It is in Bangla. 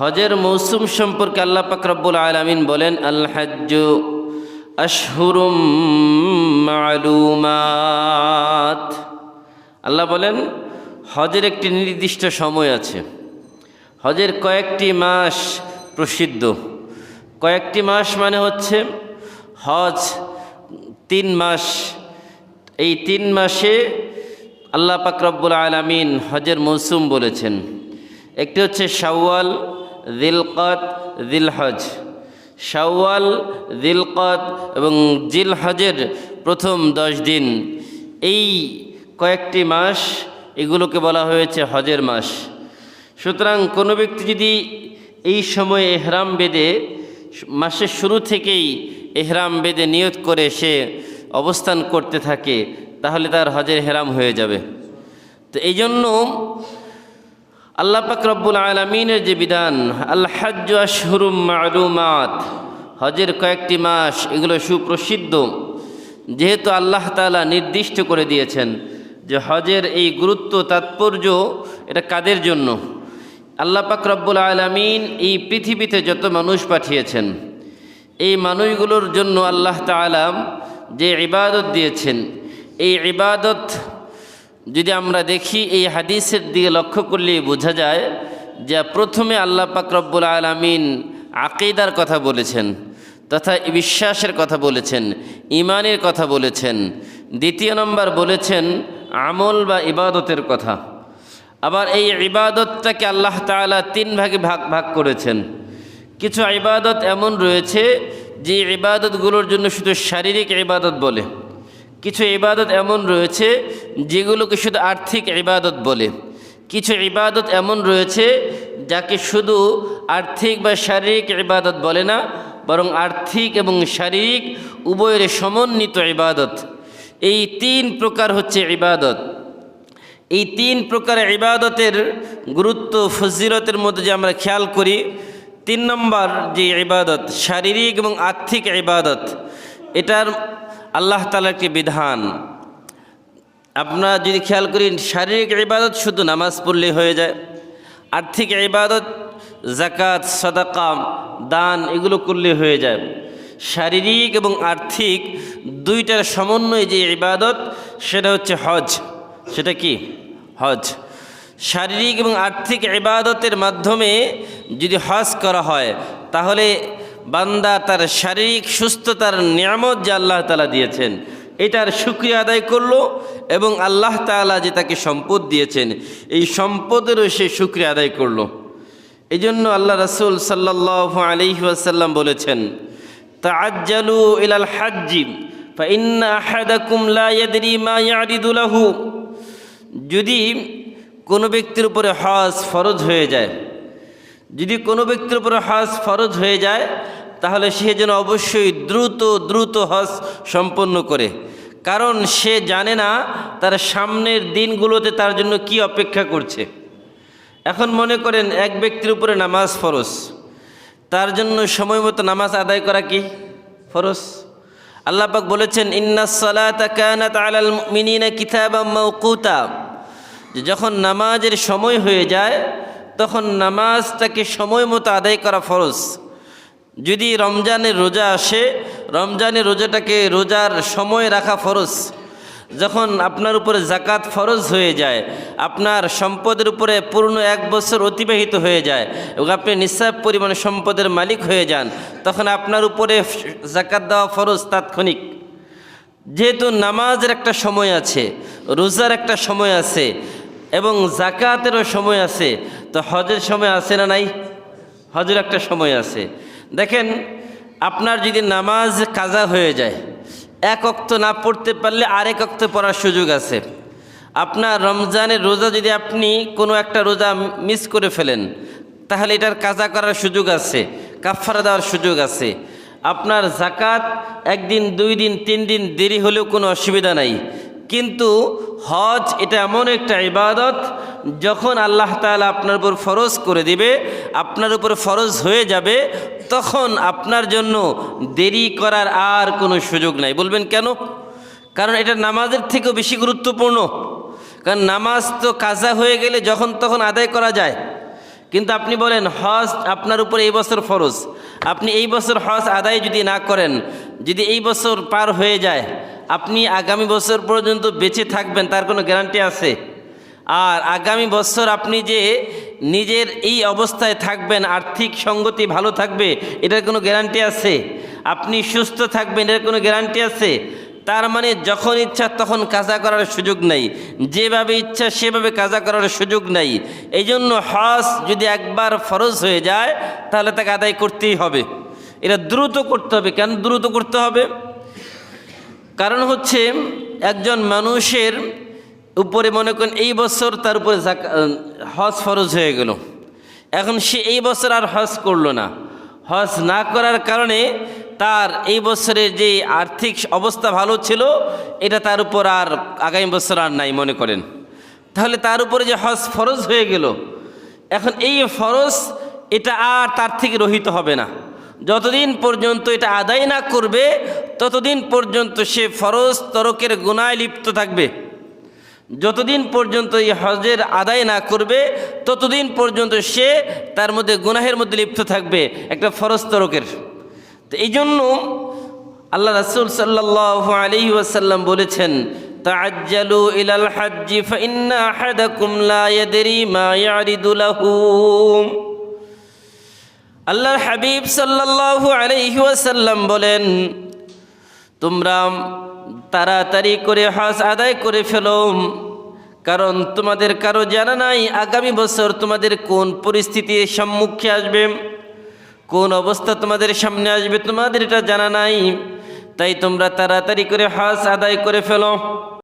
হজের মৌসুম সম্পর্কে আল্লাহ পাক রব্বুল আলমিন বলেন, আল হজ্জ আশহুরুম মালুমাত। আল্লাহ বলেন, হজের একটি নির্দিষ্ট সময় আছে। হজের কয়েকটি মাস প্রসিদ্ধ। কয়েকটি মাস মানে হচ্ছে হজ তিন মাস। এই তিন মাসে আল্লাহ পাক রব্বুল আলমিন হজের মৌসুম বলেছেন। একটি হচ্ছে শাওয়াল দিলকত, দিলহজ। শাওয়াল, দিলকত এবং জিলহজের প্রথম দশ দিন। এই কয়েকটি মাস এগুলোকে বলা হয়েছে হজের মাস। সুতরাং কোনো ব্যক্তি যদি এই সময়ে এহরাম বেদে মাসের শুরু থেকেই এহরাম বেদে নিয়ত করে সে অবস্থান করতে থাকে, তাহলে তার হজের হেরাম হয়ে যাবে। তো এই জন্য আল্লাহ পাক রব্বুল আলমিনের যে বিধান আল্লাহ হজ্জ আশহুরুম মালুমাত, হজের কয়েকটি মাস এগুলো সুপ্রসিদ্ধ। যেহেতু আল্লাহ তালা নির্দিষ্ট করে দিয়েছেন যে হজের এই গুরুত্ব, তাৎপর্য এটা কাদের জন্য? আল্লাহ পাক রব্বুল আলমিন এই পৃথিবীতে যত মানুষ পাঠিয়েছেন, এই মানুষগুলোর জন্য আল্লাহ তালাম যে ইবাদত দিয়েছেন, এই ইবাদত যদি আমরা দেখি, এই হাদিসের দিকে লক্ষ্য করলে বোঝা যায় যে প্রথমে আল্লাহ পাক রব্বুল আলমিন আকিদার কথা বলেছেন, তথা বিশ্বাসের কথা বলেছেন ইমানের কথা বলেছেন। দ্বিতীয় নম্বর বলেছেন, আমল বা ইবাদতের কথা। আবার এই ইবাদতটাকে আল্লাহ তাআলা তিন ভাগে ভাগ ভাগ করেছেন। কিছু ইবাদত এমন রয়েছে যে ইবাদতগুলোর জন্য শুধু শারীরিক ইবাদত বলে। কিছু ইবাদত এমন রয়েছে যেগুলোকে শুধু আর্থিক ইবাদত বলে। কিছু ইবাদত এমন রয়েছে যাকে শুধু আর্থিক বা শারীরিক ইবাদত বলে না, বরং আর্থিক এবং শারীরিক উভয়ের সমন্বিত ইবাদত। এই তিন প্রকার হচ্ছে ইবাদত। এই তিন প্রকার ইবাদতের গুরুত্ব, ফজিলতের মধ্যে যে আমরা খেয়াল করি, তিন নম্বর যে ইবাদত, শারীরিক এবং আর্থিক ইবাদত, এটার আল্লাহ তালার একটি বিধান? আপনারা যদি খেয়াল করি শারীরিক ইবাদত শুধু নামাজ পড়লে হয়ে যায়। আর্থিক ইবাদত জাকাত সদাকা, দান, এগুলো করলে হয়ে যায়। শারীরিক এবং আর্থিক দুইটার সমন্বয়ে যে ইবাদত, সেটা হচ্ছে হজ। সেটা কি? হজ। শারীরিক এবং আর্থিক ইবাদতের মাধ্যমে যদি হজ করা হয়, তাহলে বান্দা তার শারীরিক সুস্থতার নিয়ামত যে আল্লাহ তালা দিয়েছেন, এটার সুক্রিয়া আদায় করল এবং আল্লাহ তালা যে তাকে সম্পদ দিয়েছেন, এই সম্পদেরও সে সুক্রিয়া আদায় করল। এই জন্য আল্লাহ রসুল সাল্লাহ আলিহাসাল্লাম বলেছেন তাজ্জালু ইলাল হাজ্জি যদি কোনো ব্যক্তির উপরে হজ ফরজ হয়ে যায়, যদি কোনো ব্যক্তির উপরে হজ ফরজ হয়ে যায় তাহলে সে যেন অবশ্যই দ্রুত দ্রুত হজ সম্পন্ন করে। কারণ সে জানে না তার সামনের দিনগুলোতে তার জন্য কি অপেক্ষা করছে। এখন মনে করেন এক ব্যক্তির উপরে নামাজ ফরজ। তার জন্য সময় মতো নামাজ আদায় করা কি? ফরজ। আল্লাহ পাক বলেছেন, ইন্না সালাতা কানাত আলাল মুমিনিনা কিতাবাম মাওকুতা। যে যখন নামাজের সময় হয়ে যায়, তখন নামাজটাকে সময় মতো আদায় করা ফরজ। যদি রমজানের রোজা আসে, রমজানের রোজাটাকে রোজার সময় রাখা ফরজ। যখন আপনার উপরে জাকাত ফরজ হয়ে যায়, আপনার সম্পদের উপরে পূর্ণ এক বছর অতিবাহিত হয়ে যায় এবং আপনি নিঃসাব পরিমাণে সম্পদের মালিক হয়ে যান, তখন আপনার উপরে জাকাত দেওয়া ফরজ তাৎক্ষণিক। যেহেতু নামাজের একটা সময় আছে, রোজার একটা সময় আছে এবং জাকাতেরও সময় আছে, তো হজের সময় আছে না নাই? হজের একটা সময় আছে। দেখেন, আপনার যদি নামাজ কাজা হয়ে যায়, এক অক্ত না পড়তে পারলে আরেক অক্ত পড়ার সুযোগ আছে। আপনার রমজানের রোজা যদি আপনি কোনো একটা রোজা মিস করে ফেলেন, তাহলে এটার কাজা করার সুযোগ আছে কাফারা দেওয়ার সুযোগ আছে। আপনার জাকাত একদিন, দুই দিন, তিন দিন দেরি হলেও কোনো অসুবিধা নাই। কিন্তু হজ এটা এমন একটা ইবাদত যখন আল্লাহ তাআলা আপনার উপর ফরজ করে দিবে, আপনার উপর ফরজ হয়ে যাবে, তখন আপনার জন্য দেরি করার আর কোনো সুযোগ নাই। বলবেন কেন? কারণ এটা নামাজের থেকেও বেশি গুরুত্বপূর্ণ। কারণ নামাজ তো কাজা হয়ে গেলে যখন তখন আদায় করা যায়। কিন্তু আপনি বলেন, হজ আপনার উপরে এই বছর ফরজ। আপনি এই বছর হজ আদায় যদি না করেন, যদি এই বছর পার হয়ে যায়, আপনি আগামী বছর পর্যন্ত বেঁচে থাকবেন, তার কোনো গ্যারান্টি আছে? আর আগামী বছর আপনি যে নিজের এই অবস্থায় থাকবেন, আর্থিক সঙ্গতি ভালো থাকবে, এটার কোনো গ্যারান্টি আছে? আপনি সুস্থ থাকবেন, এটার কোনো গ্যারান্টি আছে? তার মানে যখন ইচ্ছা তখন কাজা করার সুযোগ নাই। যেভাবে ইচ্ছা সেভাবে কাজা করার সুযোগ নাই। এই জন্য হজ যদি একবার ফরজ হয়ে যায়, তাহলে তাকে আদায় করতেই হবে। এটা দ্রুত করতে হবে। কেন দ্রুত করতে হবে? কারণ হচ্ছে একজন মানুষের উপরে মনে করেন এই বছর তার উপরে হজ ফরজ হয়ে গেল। এখন সে এই বছর আর হজ করল না। হজ না করার কারণে তার এই বছরের যে আর্থিক অবস্থা ভালো ছিল, এটা তার উপর আর আগামী বছর আর নাই মনে করেন। তাহলে তার উপরে যে হজ ফরজ হয়ে গেল, এখন এই ফরজ এটা আর তার থেকে রহিত হবে না। যতদিন পর্যন্ত এটা আদায় না করবে, ততদিন পর্যন্ত সে ফরজ তরকের গুণায় লিপ্ত থাকবে। যতদিন পর্যন্ত এই হজের আদায় না করবে, ততদিন পর্যন্ত সে তার মধ্যে গুনাহের মধ্যে লিপ্ত থাকবে, একটা ফরজ তরকের। তো এই জন্য আল্লাহ রাসুল সাল্লাহ আলহি ওয়াসাল্লাম বলেছেন তাজ্জালু ইলাল হাজ্জি ফাইন্না আহাদাকুম লা ইয়াদরি মা ইয়ারিদু লাহু। আল্লাহর হাবিব সাল্লাল্লাহু আলাইহি ওয়াসাল্লাম বলেন, তোমরা তাড়াতাড়ি করে হজ আদায় করে ফেল। কারণ তোমাদের কারও জানা নাই আগামী বছর তোমাদের কোন পরিস্থিতির সম্মুখে আসবে, কোন অবস্থা তোমাদের সামনে আসবে তোমাদের এটা জানা নাই। তাই তোমরা তাড়াতাড়ি করে হজ আদায় করে ফেলো।